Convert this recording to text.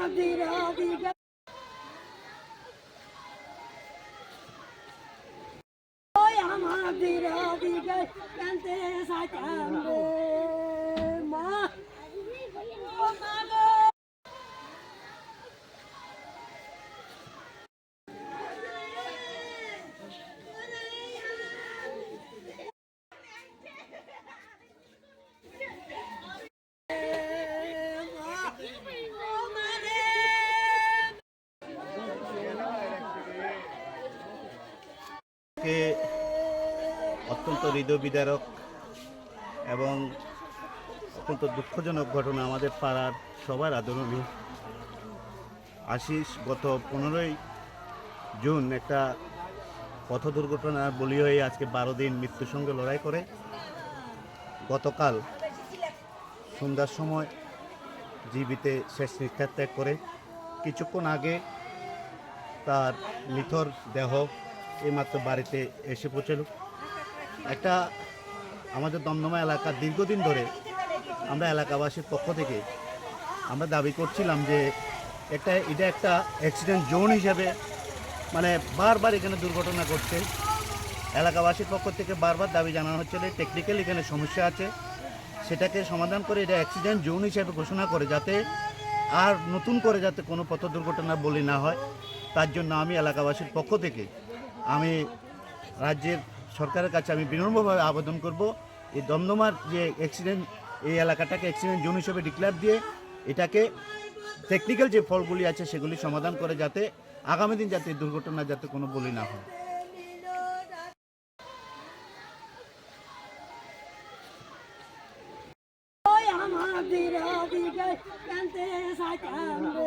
আমাদের অধিকার ওই আমাদের অধিকার অত্যন্ত হৃদয় বিদারক এবং অত্যন্ত দুঃখজনক ঘটনা আমাদের পাড়ার সবার আদরণীয় আশিস, গত পনেরোই জুন একটা পথ দুর্ঘটনার বলি হয়ে আজকে বারো দিন মৃত্যুর সঙ্গে লড়াই করে। গতকাল সন্ধ্যার সময় জীবিতে শেষ নিঃশ্বাস ত্যাগ করে। কিছুক্ষণ আগে তার নিথর দেহ এইমাত্র বাড়িতে এসে পৌঁছল। একটা আমাদের দমদমা এলাকা দীর্ঘদিন ধরে আমরা এলাকাবাসীর পক্ষ থেকে আমরা দাবি করছিলাম যে একটা এটা একটা অ্যাক্সিডেন্ট জোন হিসেবে মানে বারবার এখানে দুর্ঘটনা ঘটছে। এলাকাবাসীর পক্ষ থেকে বারবার দাবি জানানো হচ্ছে যে টেকনিক্যাল এখানে সমস্যা আছে। সেটাকে সমাধান করে এটা অ্যাক্সিডেন্ট জোন হিসেবে ঘোষণা করে যাতে আর নতুন করে যাতে কোনো পথ দুর্ঘটনা বলি না হয়। তার জন্য আমি এলাকাবাসীর পক্ষ থেকে আমি রাজ্যের সরকারের কাছে আমি বিনম্রভাবে আবেদন করব। এই দমদমার যে অ্যাক্সিডেন্ট এই এলাকাটাকে অ্যাক্সিডেন্ট জোন হিসেবে ডিক্লেয়ার দিয়ে এটাকে টেকনিক্যাল যে ফলগুলি আছে সেগুলি সমাধান করে যাতে আগামী দিন যাতে দুর্ঘটনা যাতে কোনো বলি না হয়। আমাদের